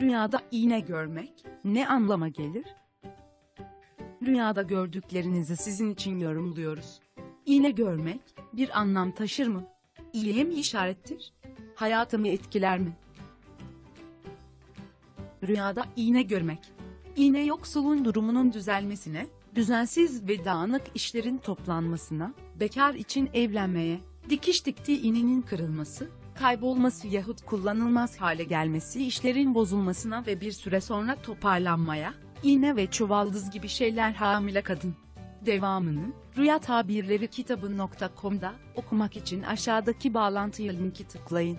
Rüyada iğne görmek ne anlama gelir? Rüyada gördüklerinizi sizin için yorumluyoruz. İğne görmek bir anlam taşır mı? İyiye mi işarettir? Hayatımı etkiler mi? Rüyada iğne görmek. İğne yoksulun durumunun düzelmesine, düzensiz ve dağınık işlerin toplanmasına, bekar için evlenmeye, dikiş diktiği iğnenin kırılması, kaybolması yahut kullanılmaz hale gelmesi işlerin bozulmasına ve bir süre sonra toparlanmaya, iğne ve çuvaldız gibi şeyler hamile kadın. Devamını, Rüya Tabirleri kitabı.com'da okumak için aşağıdaki bağlantıya linki tıklayın.